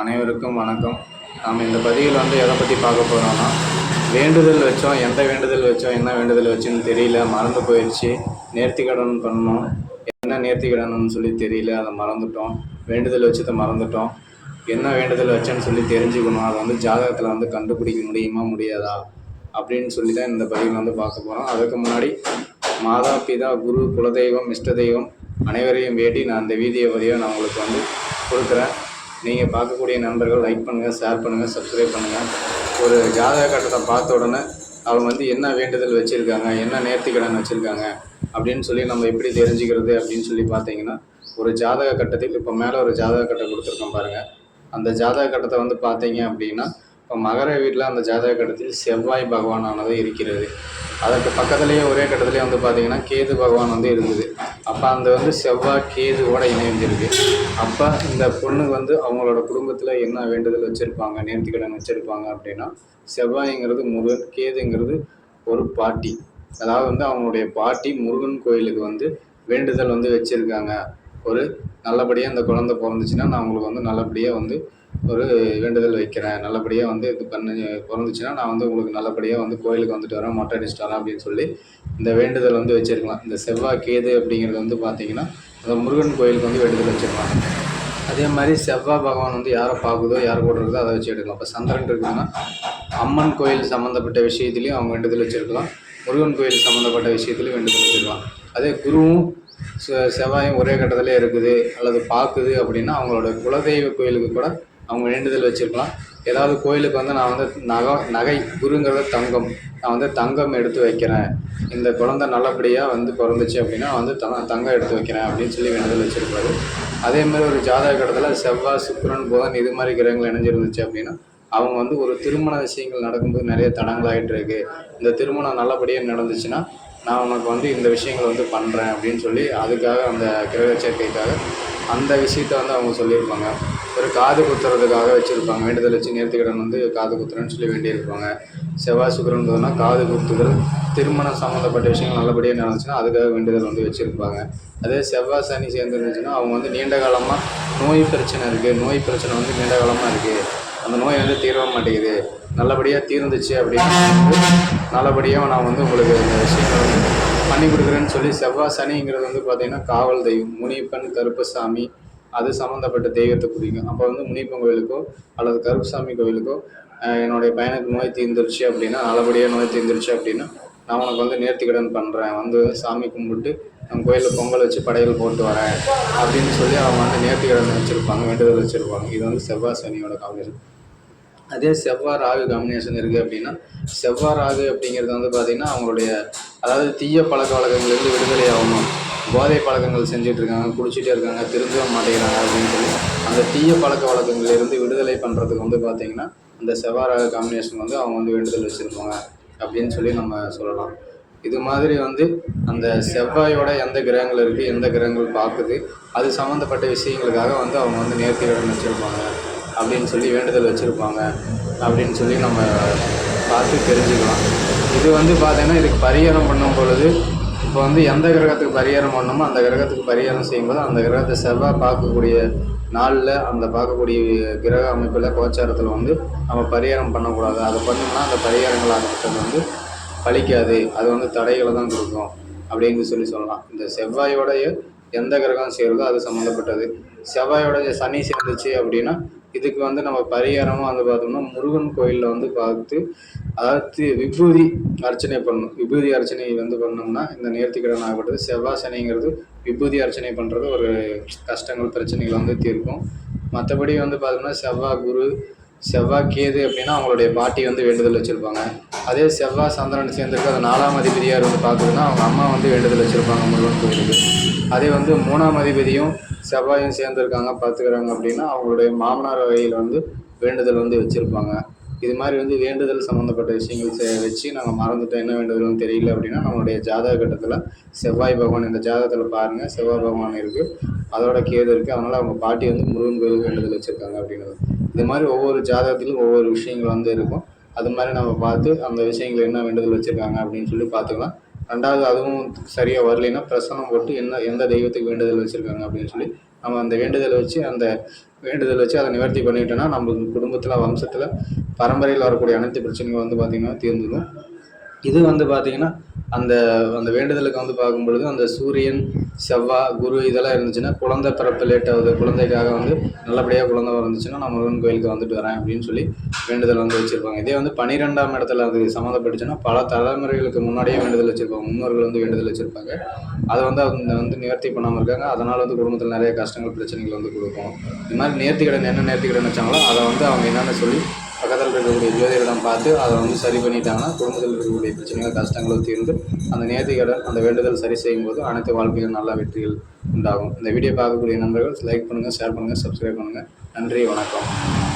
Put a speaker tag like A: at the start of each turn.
A: அனைவருக்கும் வணக்கம். நாம் இந்த பதிவில் வந்து எதை பற்றி பார்க்க போகிறோம்னா வேண்டுதல் வச்சோம் எந்த வேண்டுதல் வச்சோம் என்ன வேண்டுதல் வச்சோன்னு தெரியல மறந்து போயிடுச்சு நேர்த்திக்கடன் பண்ணோம். என்ன நேர்த்தி கடன்னு சொல்லி தெரியல அதை மறந்துட்டோம். வேண்டுதல் வச்சதை மறந்துட்டோம். என்ன வேண்டுதல் வச்சேன்னு சொல்லி தெரிஞ்சுக்கணும். அதை வந்து ஜாதகத்தில் வந்து கண்டுபிடிக்க முடியுமா முடியாதா அப்படின்னு சொல்லி தான் இந்த பதிவில் வந்து பார்க்க போகிறோம் அதுக்கு முன்னாடி மாதா பிதா குரு குலதெய்வம் இஷ்ட தெய்வம் அனைவரையும் வேண்டி நான் இந்த வீடியோ வழியாக நான் உங்களுக்கு வந்து கொடுக்குறேன். நீங்கள் பார்க்கக்கூடிய நண்பர்கள் லைக் பண்ணுங்கள் ஷேர் பண்ணுங்கள் சப்ஸ்கிரைப் பண்ணுங்கள் ஒரு ஜாதக கட்டத்தை பார்த்த உடனே அவங்க வந்து என்ன வேண்டுதல் வச்சுருக்காங்க என்ன நேர்த்திக்கடன் வச்சுருக்காங்க அப்படின்னு சொல்லி நம்ம எப்படி தெரிஞ்சுக்கிறது அப்படின்னு சொல்லி பார்த்தீங்கன்னா ஒரு ஜாதக கட்டத்தில் இப்போ மேலே ஒரு ஜாதக கட்டம் கொடுத்துருக்கோம் பாருங்கள் அந்த ஜாதக கட்டத்தை வந்து பார்த்தீங்க அப்படின்னா இப்போ மகர வீட்டில் அந்த ஜாதக கட்டத்தில் செவ்வாய் பகவானானது இருக்கிறது. அதற்கு பக்கத்துலேயே ஒரே கட்டத்துலேயே வந்து பார்த்தீங்கன்னா கேது பகவான் வந்து இருந்தது. அப்போ அந்த வந்து செவ்வாய் கேதுவோட இணைஞ்சிருக்கு அப்போ இந்த பொண்ணுக்கு வந்து அவங்களோட குடும்பத்தில் என்ன வேண்டுதல் வச்சுருப்பாங்க நேர்த்திக்கடன் வச்சுருப்பாங்க அப்படின்னா செவ்வாய்ங்கிறது முருகன் கேதுங்கிறது ஒரு பாட்டி. அதாவது வந்து அவங்களுடைய பாட்டி முருகன் கோயிலுக்கு வந்து வேண்டுதல் வந்து வச்சுருக்காங்க. ஒரு நல்லபடியாக இந்த குழந்தை பிறந்துச்சுன்னா நான் உங்களுக்கு வந்து நல்லபடியாக வந்து ஒரு வேண்டுதல் வைக்கிறேன். நல்லபடியாக வந்து இது பண்ணி பிறந்துச்சுன்னா நான் வந்து உங்களுக்கு நல்லபடியாக வந்து கோயிலுக்கு வந்துட்டு வரேன் மொட்டை அடிச்சுட்டு வரேன் அப்படின்னு சொல்லி இந்த வேண்டுதல் வந்து வச்சுருக்கலாம். இந்த செவ்வாய் கேது அப்படிங்கிறது வந்து பார்த்தீங்கன்னா அந்த முருகன் கோயிலுக்கு வந்து வேண்டுதல் வச்சுருக்கலாம் அதே மாதிரி செவ்வாய் பகவான் வந்து யாரை பார்க்குதோ யார் கூட இருக்குதோ அதை வச்சு எடுக்கலாம். இப்போ சந்திரன் இருக்குதுன்னா அம்மன் கோயில் சம்மந்தப்பட்ட விஷயத்துலையும் அவங்க வேண்டுதல் வச்சுருக்கலாம். முருகன் கோயில் சம்மந்தப்பட்ட விஷயத்துலையும் வேண்டுதல் வச்சுருக்கலாம். அதே குருவும் செவ்வாயும் ஒரே கட்டத்திலே இருக்குது அல்லது பார்க்குது அப்படின்னா அவங்களோட குலதெய்வ கோயிலுக்கு கூட அவங்க வேண்டுதல் வச்சுருக்கலாம். ஏதாவது கோயிலுக்கு வந்து நான் வந்து நகை நகை குருங்கிறது தங்கம் நான் வந்து தங்கம் எடுத்து வைக்கிறேன். இந்த குழந்தை நல்லபடியாக வந்து பிறந்துச்சு அப்படின்னா வந்து த தங்கம் எடுத்து வைக்கிறேன் அப்படின்னு சொல்லி வேண்டுதல் வச்சுருப்பாரு. அதே மாதிரி ஒரு ஜாதக கட்டத்தில் செவ்வாய் சுக்கரன் புதன் இது மாதிரி கிரகங்கள் இணைஞ்சிருந்துச்சு அப்படின்னா அவங்க வந்து ஒரு திருமண விஷயங்கள் நடக்கும்போது நிறைய தடங்கள் ஆகிட்டு இருக்கு. இந்த திருமணம் நல்லபடியாக நடந்துச்சுன்னா நான் உனக்கு வந்து இந்த விஷயங்களை வந்து பண்ணுறேன் அப்படின்னு சொல்லி அதுக்காக அந்த கிரக சேர்க்கைக்காக அந்த விஷயத்த வந்து அவங்க சொல்லியிருப்பாங்க. ஒரு காது குத்துறதுக்காக வச்சுருப்பாங்க. வேண்டுதல் வச்சு நேர்த்திக்கடன் வந்து காது குத்துறேன்னு சொல்லி வேண்டியிருப்பாங்க. செவ்வாய் சுக்கிரன் புதன்னா காது குத்துதல் திருமணம் சம்மந்தப்பட்ட விஷயங்கள் நல்லபடியாக நடந்துச்சுன்னா அதுக்காக வேண்டுதல் வந்து வச்சுருப்பாங்க. அதே செவ்வாய் சனி சேர்ந்துருந்துச்சுன்னா அவங்க வந்து நீண்ட காலமாக நோய் பிரச்சனை இருக்குது நோய் பிரச்சனை வந்து நீண்ட காலமாக இருக்குது அந்த நோய் வந்து தீரவே மாட்டேங்குது. நல்லபடியாக தீர்ந்துச்சு அப்படின்னு நல்லபடியாக நான் வந்து உங்களுக்கு இந்த விஷயங்களை வந்து பண்ணி கொடுக்குறேன்னு சொல்லி செவ்வாய் சனிங்கிறது வந்து பார்த்தீங்கன்னா காவல் தெய்வம். முனிப்பன் கருப்பசாமி அது சம்மந்தப்பட்ட தெய்வத்தை குறிக்கும். அப்போ வந்து முனிப்பன் கோயிலுக்கோ அல்லது கருப்பசாமி கோயிலுக்கோ என்னுடைய பையனுக்கு நோய் தீர்ந்துருச்சு அப்படின்னா நல்லபடியாக நோய் தீர்ந்துருச்சு அப்படின்னா நான் உனக்கு வந்து நேர்த்திக்கடன் பண்ணுறேன் வந்து சாமி கும்பிட்டு நம்ம கோயிலில் பொங்கல் வச்சு படையல் போட்டு வரேன் அப்படின்னு சொல்லி அவங்க வந்து நேர்த்திக்கடன் வச்சுருப்பாங்க வேண்டுதல் வச்சுருப்பாங்க. இது வந்து செவ்வாய் சனியோட காவல். அதே செவ்வாய் ராகு காம்பினேஷன் இருக்குது அப்படின்னா செவ்வாய் ராகு அப்படிங்கிறது வந்து பார்த்திங்கன்னா அவங்களுடைய அதாவது தீய பழக்க வழக்கங்கள்லேருந்து விடுதலை ஆகணும். போதை பழக்கங்கள் செஞ்சுட்டு இருக்காங்க குடிச்சிட்டே இருக்காங்க திருந்தவே மாட்டேங்கிறாங்க அப்படின்னு சொல்லி அந்த தீய பழக்க வழக்கங்கள்லேருந்து விடுதலை பண்ணுறதுக்கு வந்து பார்த்திங்கன்னா அந்த செவ்வாய் ராகு காம்பினேஷன் வந்து அவங்க வந்து வேண்டுதல் வச்சுருப்பாங்க அப்படின்னு சொல்லி நம்ம சொல்லலாம். இது மாதிரி வந்து அந்த செவ்வாயோட எந்த கிரகங்கள் இருக்குது எந்த கிரகங்கள் பார்க்குது அது சம்மந்தப்பட்ட விஷயங்களுக்காக வந்து அவங்க வந்து நேர்த்தியோட வச்சுருப்பாங்க. அப்படின்னு சொல்லி வேண்டுதல் வச்சுருப்பாங்க அப்படின்னு சொல்லி நம்ம பார்த்து தெரிஞ்சுக்கலாம். இது வந்து பார்த்தீங்கன்னா இதுக்கு பரிகாரம் பண்ணும் பொழுது இப்போ வந்து எந்த கிரகத்துக்கு பரிகாரம் பண்ணணுமோ அந்த கிரகத்துக்கு பரிகாரம் செய்யும்போது அந்த கிரகத்தை செவ்வாய் பார்க்கக்கூடிய நாளில் அந்த பார்க்கக்கூடிய கிரக அமைப்பில் கோச்சாரத்தில் வந்து நம்ம பரிகாரம் பண்ணக்கூடாது. அதை பண்ணோம்னா அந்த பரிகாரங்கள் ஆகப்பட்டது வந்து பலிக்காது அது வந்து தடைகளை தான் கொடுக்கும் அப்படின்னு சொல்லி சொல்லலாம். இந்த செவ்வாயோடைய எந்த கிரகம் சேருதோ அது சம்மந்தப்பட்டது. செவ்வாயோட சனி சேர்ந்துச்சு அப்படின்னா இதுக்கு வந்து நம்ம பரிகாரமாக வந்து பார்த்தோம்னா முருகன் கோயிலில் வந்து பார்த்து அதாவது விபூதி அர்ச்சனை பண்ணணும். விபூதி அர்ச்சனை வந்து பண்ணோம்னா இந்த நேர்த்திக்கடன் ஆகப்பட்டது. செவ்வாய் சனிங்கிறது விபூதி அர்ச்சனை பண்ணுறது ஒரு கஷ்டங்கள் பிரச்சனைகள் வந்து தீர்க்கும். மற்றபடி வந்து பார்த்தோம்னா செவ்வாய் குரு செவ்வாய் கேது அப்படின்னா அவங்களுடைய பாட்டி வந்து வேண்டுதல் வச்சுருப்பாங்க. அதே செவ்வாய் சந்திரன் சேர்ந்துருக்கு அது நாலாம் அதிபதியார் வந்து பார்க்குதுன்னா அவங்க அம்மா வந்து வேண்டுதல் வச்சுருப்பாங்க முருகன் கோயிலுக்கு. அதே வந்து மூணாம் அதிபதியும் செவ்வாயும் சேர்ந்துருக்காங்க பார்த்துக்கிறாங்க அப்படின்னா அவங்களுடைய மாமனார் வகையில் வந்து வேண்டுதல் வந்து வச்சுருப்பாங்க. இது மாதிரி வந்து வேண்டுதல் சம்மந்தப்பட்ட விஷயங்கள் வச்சு நாங்கள் மறந்துட்டோம். என்ன வேண்டுதல்னு தெரியல அப்படின்னா நம்மளுடைய ஜாதக கட்டத்தில் செவ்வாய் பகவான் இந்த ஜாதகத்தில் பாருங்கள் செவ்வாய் பகவான் இருக்குது அதோட கேது இருக்குது அதனால் அவங்க பாட்டி வந்து முருகன் கோயிலுக்கு வேண்டுதல் வச்சுருக்காங்க அப்படின்றது. இது மாதிரி ஒவ்வொரு ஜாதகத்திலும் ஒவ்வொரு விஷயங்கள் வந்து இருக்கும். அது மாதிரி நம்ம பார்த்து அந்த விஷயங்கள் என்ன வேண்டுதல் வச்சுருக்காங்க அப்படின்னு சொல்லி பார்த்துக்கலாம். ரெண்டாவது அதுவும் சரியாக வரலைன்னா பிரசனம் போட்டு என்ன எந்த தெய்வத்துக்கு வேண்டுதல் வச்சுருக்காங்க அப்படின்னு சொல்லி நம்ம அந்த வேண்டுதலை வச்சு அந்த வேண்டுதல் வச்சு அதை நிவர்த்தி பண்ணிட்டோன்னா நம்ம குடும்பத்தில் வம்சத்தில் பரம்பரையில் வரக்கூடிய அனைத்து பிரச்சனைகளும் வந்து பார்த்திங்கன்னா தீர்ந்துடும் இது வந்து பார்த்திங்கன்னா அந்த அந்த வேண்டுதலுக்கு வந்து பார்க்கும் பொழுது அந்த சூரியன் செவ்வாய் குரு இதெல்லாம் இருந்துச்சுன்னா குழந்தை பிறப்பு லேட் ஆகுது. குழந்தைக்காக வந்து நல்லபடியாக குழந்தை வந்துச்சுன்னா நான் முருகன் கோயிலுக்கு வந்துட்டு வரேன் அப்படின்னு சொல்லி வேண்டுதல் வந்து வச்சுருப்பாங்க. இதே வந்து பன்னிரெண்டாம் இடத்துல அது சம்மந்தப்பட்டுச்சுன்னா பல தலைமுறைகளுக்கு முன்னாடியே வேண்டுதல் வச்சுருப்பாங்க. முன்னோர்கள் வந்து வேண்டுதல் வச்சுருப்பாங்க. அதை வந்து அவங்க வந்து நிவர்த்தி பண்ணாமல் இருக்காங்க. அதனால் வந்து குடும்பத்தில் நிறைய கஷ்டங்கள் பிரச்சனைகள் வந்து கொடுக்கும். இது மாதிரி நேர்த்திக்கடன் என்ன நேர்த்திக்கடன் வச்சாங்களோ அதை வந்து அவங்க என்னென்ன சொல்லி பக்கத்தில் இருக்கக்கூடிய ஜோதிடம் பார்த்து அதை வந்து சரி பண்ணிட்டாங்கன்னா குடும்பத்தில் இருக்கக்கூடிய பிரச்சனைகள் கஷ்டங்களும் தீர்ந்து அந்த நேர்த்திக்கடன் அந்த வேண்டுதல் சரி செய்யும்போது அனைத்து வாழ்க்கையிலும் நல்ல வெற்றிகள் உண்டாகும். இந்த வீடியோ பார்க்கக்கூடிய நண்பர்கள் லைக் பண்ணுங்கள் ஷேர் பண்ணுங்கள் சப்ஸ்கிரைப் பண்ணுங்கள் நன்றி வணக்கம்.